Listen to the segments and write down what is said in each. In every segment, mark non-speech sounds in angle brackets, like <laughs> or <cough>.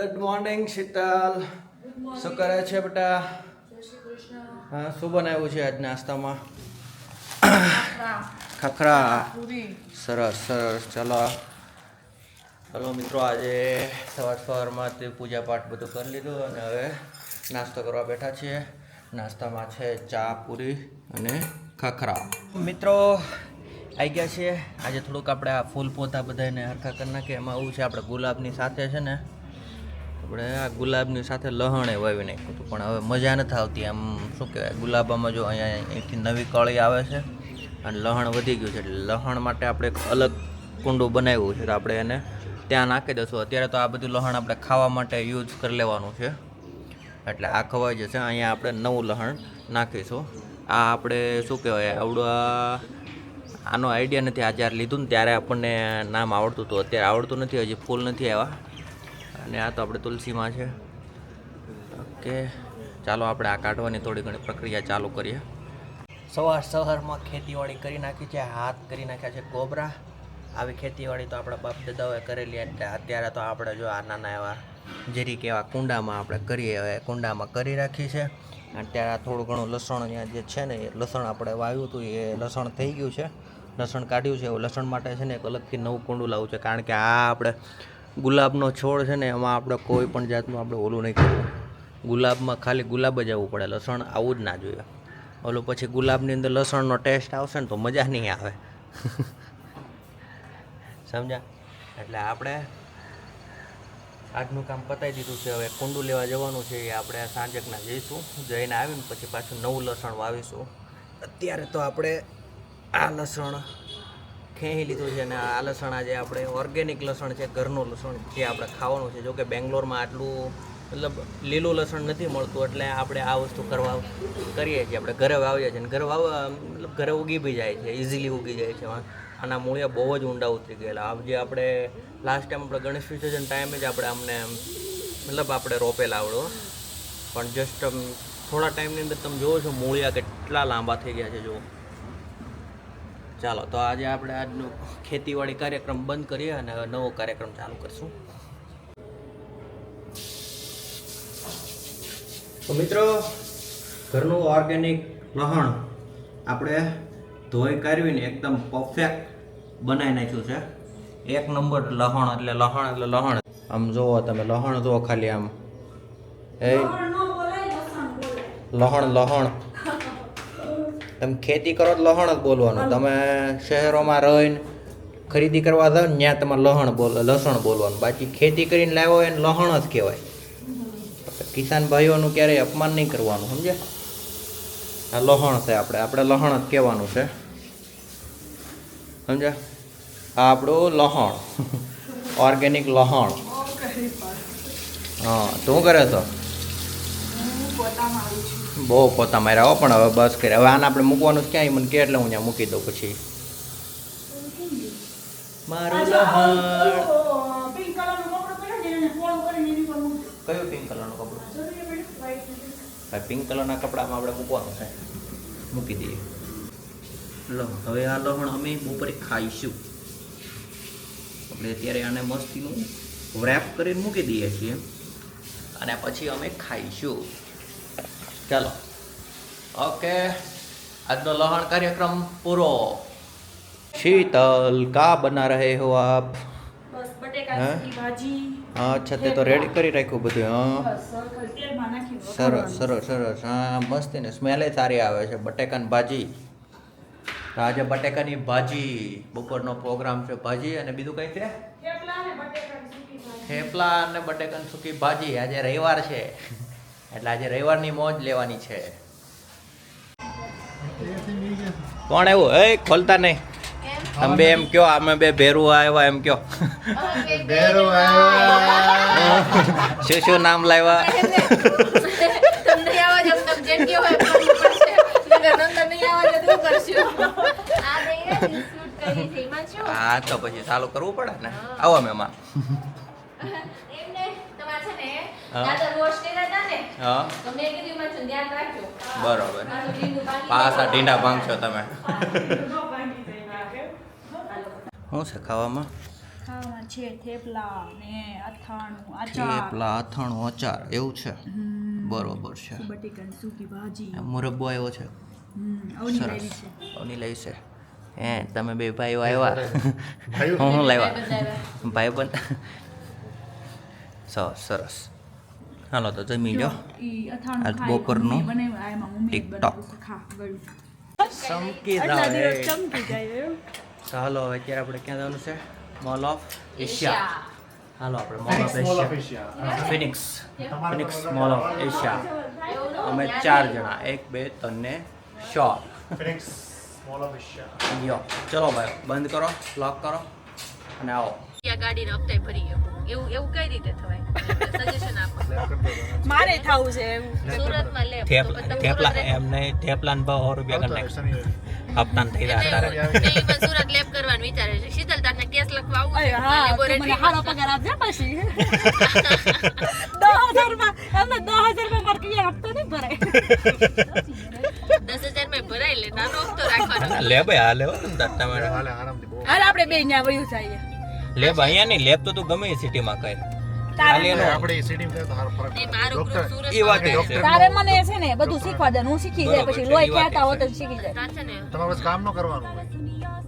Good morning Sheetal શું કરે છે બેટા? હા શું બનાવ્યું છે આજ નાસ્તામાં? ખખરા. સરસ સરસ. ચલો. હલો મિત્રો આજે સવાર સવારમાં તે પૂજા પાઠ બધું કરી લીધું અને હવે નાસ્તો કરવા બેઠા છીએ. નાસ્તામાં છે ચા પૂરી અને ખખરા. મિત્રો આવી ગયા છીએ. આજે થોડુંક આપણે આ ફૂલ પોતા બધાને હરખા કરી નાખીએ. એમાં એવું છે આપણે ગુલાબની સાથે છે ને આપણે આ ગુલાબની સાથે લહણે વાવી નાખ્યું હતું, પણ હવે મજા નથી આવતી. આમ શું કહેવાય, ગુલાબામાં જો અહીંયા અહીંથી નવી કળી આવે છે અને લહણ વધી ગયું છે, એટલે લહણ માટે આપણે એક અલગ કુંડું બનાવ્યું છે. તો આપણે એને ત્યાં નાખી દઈશું. અત્યારે તો આ બધું લહણ આપણે ખાવા માટે યુઝ કરી લેવાનું છે. એટલે આ ખવાઈ જશે. અહીંયા આપણે નવું લહણ નાખીશું. આ આપણે શું કહેવાય, આવડું આનો આઈડિયા નથી. આ જ્યારે લીધું ને ત્યારે આપણને નામ આવડતું હતું. અત્યારે આવડતું નથી, હજી ફૂલ નથી આવ્યા. અને આ તો આપણે તુલસીમાં છે. ઓકે, ચાલો આપણે આ કાઢવાની થોડી ઘણી પ્રક્રિયા ચાલુ કરીએ. સવાર સવારમાં ખેતીવાડી કરી નાખી છે, હાથ કરી નાખ્યા છે કોબરા. આવી ખેતીવાડી તો આપણા બાપ દાદાઓએ કરેલી એટલે અત્યારે તો આપણે જો આ નાના એવા જેરી એવા કુંડામાં આપણે કરીએ, હવે કુંડામાં કરી રાખી છે. અત્યારે થોડું ઘણું લસણ અહીંયા જે છે ને, એ લસણ આપણે વાવ્યું હતું, એ લસણ થઈ ગયું છે. લસણ કાઢ્યું છે એવું લસણ માટે છે ને એક અલગથી નવું કુંડું લાવવું છે, કારણ કે આ આપણે ગુલાબનો છોડ છે ને, એમાં આપણે કોઈ પણ જાતનું આપણે ઓલું નહીં કરવું. ગુલાબમાં ખાલી ગુલાબ જ આવવું પડે, લસણ આવું જ ના જોઈએ. ઓલું પછી ગુલાબની અંદર લસણનો ટેસ્ટ આવશે ને, તો મજા નહીં આવે. સમજ્યા? એટલે આપણે આજનું કામ પતાવી દીધું છે. હવે કુંડું લેવા જવાનું છે, એ આપણે સાંજકના જઈશું. જઈને આવીને પછી પાછું નવું લસણ વાવીશું. અત્યારે તો આપણે આ લસણ ખેંચી લીધું છે અને આ લસણ આજે આપણે ઓર્ગેનિક લસણ છે, ઘરનું લસણ જે આપણે ખાવાનું છે. જોકે બેંગ્લોરમાં આટલું મતલબ લીલું લસણ નથી મળતું, એટલે આપણે આ વસ્તુ કરવા કરીએ છીએ. આપણે ઘરે વાવીએ છીએ અને ઘરે વાવ, મતલબ ઘરે ઉગી બી જાય છે ઇઝીલી ઉગી જાય છે. આના મૂળિયા બહુ જ ઊંડા ઉતરી ગયેલા. આ જે આપણે લાસ્ટ ટાઈમ આપણે ગણેશ વિસર્જન ટાઈમે જ આપણે અમને મતલબ આપણે રોપેલા આવડો. પણ જસ્ટ થોડા ટાઈમની અંદર તમે જોવો છો, મૂળિયા કેટલા લાંબા થઈ ગયા છે જો ચાલો તો આજે આપણે આજનો ખેતીવાડી કાર્યક્રમ બંધ કરીએ અને નવો કાર્યક્રમ ચાલુ કરશું. તો મિત્રો ઘરનું ઓર્ગેનિક લહણ આપણે ધોઈ કાઢવીને એકદમ પરફેક્ટ બનાવી નાખ્યું છે. એક નંબર લહણ એટલે લહણ એટલે લહણ. આમ જુઓ તમે લહણ જુઓ ખાલી આમ. એ લહણ લહણ. તમે ખેતી કરો તો લહણ જ બોલવાનું. તમે શહેરોમાં રહીને ખરીદી કરવા જાઓ ને ત્યાં તમારે લહણ બોલ લસણ બોલવાનું. બાકી ખેતી કરીને લાવ્યો એને લહણ જ કહેવાય. કિસાન ભાઈઓનું ક્યારેય અપમાન નહીં કરવાનું સમજે આ લહણ છે આપણે. આપણે લહણ જ કહેવાનું છે. સમજ્યા? આ આપણું લહણ. <laughs> ઓર્ગેનિક લહણ. હા શું કરે છો? બહુ પોતા માર્યા હો પણ હવે બસ કરે હવે આને આપણે મૂકવાનું ક્યાંય? મને કે એટલે હું ત્યાં મૂકી દઉં પછી. મારું લહણ. કયો પિંક કલરનું કપડું? ભાઈ પિંક કલરના કપડામાં આપણે મૂકવાનું છે. મૂકી દઈએ. લો હવે આ લહણ અમે બપોરે ખાઈશું. આપણે અત્યારે આને મસ્તીનું રેપ કરીને મૂકી દઈએ છીએ. અને પછી અમે ખાઈશું. ચાલો. ઓકે આજનો લહણ કાર્યક્રમ પૂરો. શીતલ કા બના રહે હો આપ? બસ બટેકા ભાજી હા અચ્છા તે તો રેડી કરી રાખ્યું બધું હા? સરસ સરસ સરસ હા મસ્ત ને સ્મેલે સારી આવે છે. બટેકાની ભાજી. આજે બટેકાની ભાજી બપોરનો પ્રોગ્રામ છે ભાજી અને બીજું કઈ છે? થેપલા અને બટેકાની સૂકી ભાજી. આજે રવિવાર છે. એટલે આજે રવિવારની મોજ લેવાની છે. કોણ એવું હે ખોલતા નહીં. તમે બે એમ કયો અમે બે ભેરું આવ્યા એમ કયો. શું શું નામ લાવ્યા? હા તો પછી ચાલુ કરવું પડે ને. આવો મહેમાન <laughs> બરોબર. પાસા ઢીંડા ભાંગશો તમે. શું છે ખાવામાં? છે થેપલા ને અથાણું આચાર થેપલા અથાણું અચાર. એવું છે? બરોબર છે. બટેકાની સૂકી ભાજી. મુરબ્બો આવ્યો છે? સરસ. છે. અવની લઈ છે. હે તમે બે ભાઈઓ આવ્યા? હું હું લાવ્યા? ભાઈ બંધ સરસ સરસ. હાલો તો જમી લો આજ બપોરનું ટિકટોક. ચમકી જાય ચમકી જાય એમ. ચાલો અત્યારે આપણે ક્યાં જવાનું છે મોલ ઓફ એશિયા એશિયા. હાલો આપણે mall of Asia Phoenix Phoenix mall of Asia અમે ચાર જણા એક બે ત્રણ ને શોર યો ચલો ભાઈ બંધ કરો લોક કરો અને આવો આ ગાડીનો હપ્તાય ભરી ગયો એવું એવું કઈ રીતે થવાય? સજેશન આપો. મારે થાવું છે એવું સુરતમાં લેબ થેપલા એમને એમ થેપલા ને ભાવ સો રૂપિયા કરી નાખ હપ્તા થઈ રહ્યા સુરત લેબ કરવાનું વિચારે છે. શીતલ તારને કેસ લખવા આવું હા મને હારો પગાર આપજે પછી. દસ હજારમાં એમને દસ હજારમાં મારે કઈ હપ્તો નહીં ભરાય. દસ હજારમાં ભરાય લે નાનો હપ્તો રાખવાનો. લેબ હાલે હો તમારે. હાલ આપણે બે ન્યા વયું જઈએ લેબ અહીંયા નહીં લેબ તો તું ગમે સિટીમાં કર ખાલી એનો એ મારું ગ્રુપ સુરત એ વાત છે. તારે મને છે ને બધું શીખવા દે હું શીખી જાય પછી લોહી ઈ વાત કહેતા હો છે. તો શીખી જાય. તમારે બસ કામ ન કરવાનું હોય.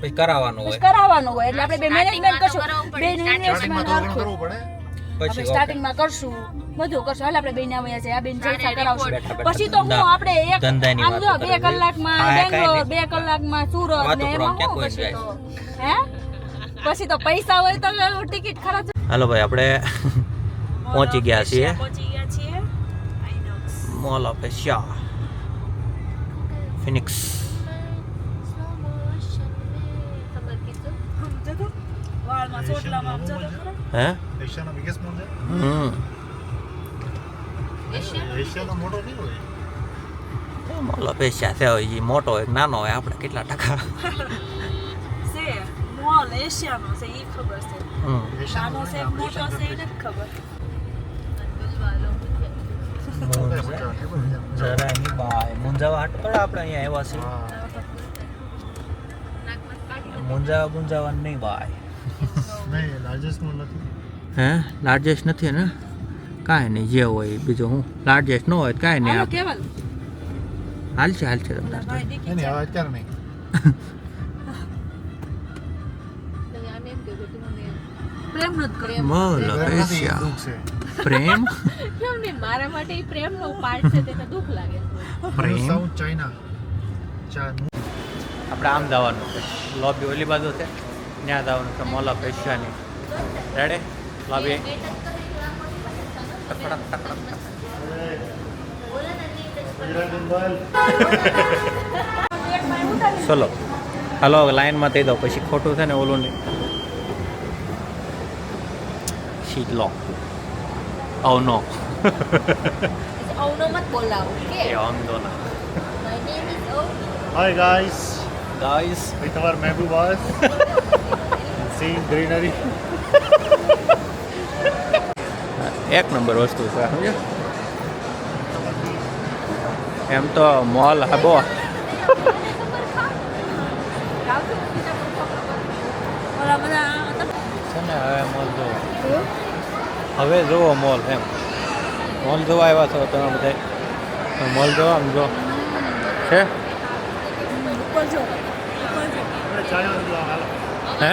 પછી કરાવવાનું હોય. કરાવવાનું હોય એટલે આપણે બે મેનેજમેન્ટ કરશું. બે સ્ટાર્ટિંગમાં ઇન્વેસ્ટમેન્ટ થોડું ઘણું રાખશું કરવું પડે. પછી સ્ટાર્ટિંગમાં કરશું. બધું કરશું. હાલ આપણે બેન આવ્યા છે આ બેન જલસા કરાવશું. પછી તો હું આપણે એક આમ જો બે કલાકમાં બેંગ્લોર બે કલાકમાં સુરત ને એમાં હું પછી તો? હે? પછી તો પૈસા હોય તો ટિકિટ ખર્ચ હાલો ભાઈ આપણે પહોંચી ગયા છીએ. પહોંચી ગયા છીએ. INOX mall of Asia Phoenix ખબર કીધું સમજો તો વાળમાં ચોટલામાં સમજો તો ખરા? હે? એશિયાનો બિગેસ્ટ મોલ છે? હમ. એશિયા એશિયાનો મોટો નહીં હોય? મોલ ઓફ એશિયા છે હવે ઈ મોટો હોય કે નાનો હોય આપણે કેટલા ટકા? છે <laughs> મોલ એશિયાનો છે એ ખબર છે હમ નાનો છે મોટો છે એ નથી ખબર જરા એની બાય મુંજાવા હાટ થોડા આપણે અહીંયા આવ્યા છીએ મુંજાવા મુંજાવા નહીં બાય નહીં લાર્જેસ્ટ મોલ નથી હે લાર્જેસ્ટ નથી ને કાંઈ નહીં જે હોય એ બીજું હું લાર્જેસ્ટ ન હોય કાંઈ નહીં હાલો હાલશે હાલશે તમને પ્રેમ દુઃખ છે. <laughs> મારા માટે પ્રેમનો પાર્ટ છે તેને દુઃખ લાગે પ્રેમ? South China. ચા આપણે આમ જવાનું છે. લોબી ઓલી બાજુ છે. ત્યાં જવાનું છે મોલા એશિયાની રેડે લોબી? ટકડક ટકડક <laughs> ચલો. હાલો લાઈનમાં થઈ દો પછી ખોટું છે ને ઓલું નહીં. શીટ લો ઓ નો અવનો મત બોલાવો કે દો ના My name is Ovni. Hi guys guys with our મહેબૂબાસ scene greenery એક નંબર વસ્તુ છે એમ તો મોલ હાબો છે ને હવે મોલ જુઓ હવે જુઓ મોલ એમ. મોલ જોવા આવ્યા છો તમે બધા મોલ જોવા આમ જો છે હે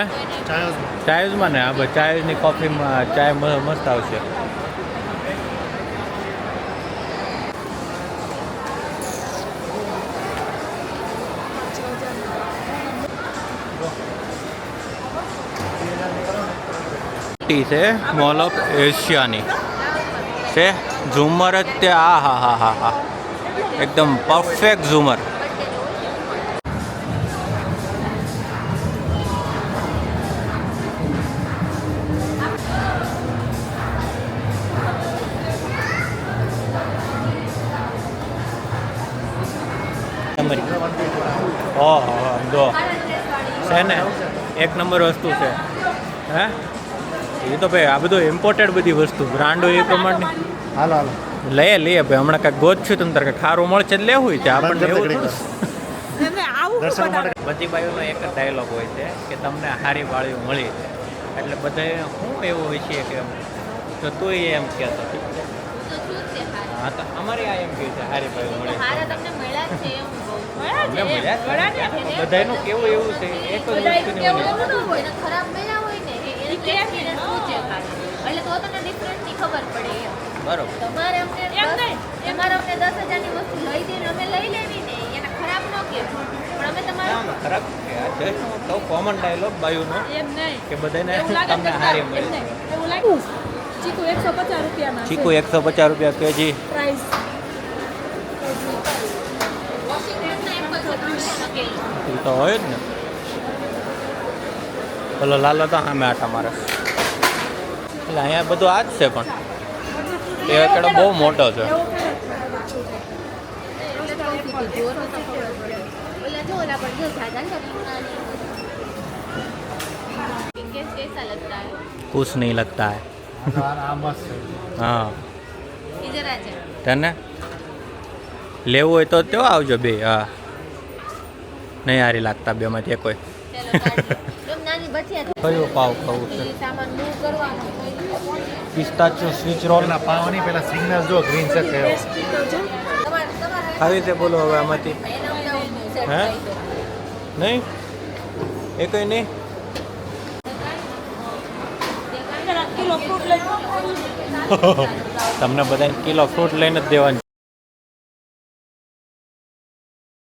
ચાયોઝમાં ને હા ચાયોઝની કોફીમાં ચાય મસ્ત આવશે. ટી છે મોલ ઓફ એશિયાની છે, ઝુમર જ તે, આ, હા હા હા હા. એકદમ પરફેક્ટ ઝુમર. ઓહો જો છે ને? એક નંબર વસ્તુ છે. હે? એ તો ભાઈ આ બધું ઇમ્પોર્ટેડ બધી વસ્તુ બ્રાન્ડો એ પ્રમાણની હાલો હાલો. લઈએ લઈએ ભાઈ હમણાં કાંઈક ગોત છું તમને તારે ખારું મળશે જ લેવું છે. આપણને એવું તમે બધી બાઈઓનો એક જ ડાયલોગ હોય છે કે તમને હારી વાળી મળી છે. એટલે બધા શું એવું હોય છે કે તો તું એમ કહેતો. હું તો હા અમારે આ એમ કહ્યું છે હારી ભાઈ મળે હું કહું. બધાયનું કેવું એવું છે એક જ બધાયનું શું છે એટલે તો તને difference ની ખબર પડે એમ. બરોબર તમારે અમને. તમારે અમને દસ હજારની વસ્તુ લઈ દઈને અમે લઈ લેવી ને એને ખરાબ ન કે પણ અમે તમારા ખરાબ છે. બાયુનો એમ નહીં કે બધાને તમને હારી મળે એવું લાગ્યું ચીકુ એકસો પચાસ રૂપિયાના ચીકુ એકસો પચાસ રૂપિયા કેજી પ્રાઇસ તો હોય જ ને પેલો લાલો તો સામે આટા મારે એટલે અહીંયા બધું આ જ છે પણ એ એકડો બહુ મોટો છે એવું કરે એટલે કહું છું કે જોર તો ખબર પડે. ઓલા જો ઓલા પણ જો જાજા ને કપડાની. पिंकेश कैसा लगता है કુછ નહીં લગતા હે આ મસ્ત છે હા इधर आ जा તને લેવું હોય તો તો આવજો બે હા નહીં હારી લાગતા બેમાંથી કોઈ કયો પાવ ખાવું છે. પિસ્તાચો સ્વિચ રોલ પાવની પેલા સિગ્નલ જો ગ્રીન છે કયો? તમારે તમારે આવી રીતે બોલો હવે આમાંથી. હે? નહીં? એ કઈ નહીં? કિલો ફ્રૂટ લઈ <laughs> તમને બધા કિલો ફ્રૂટ લઈને જ દેવાની.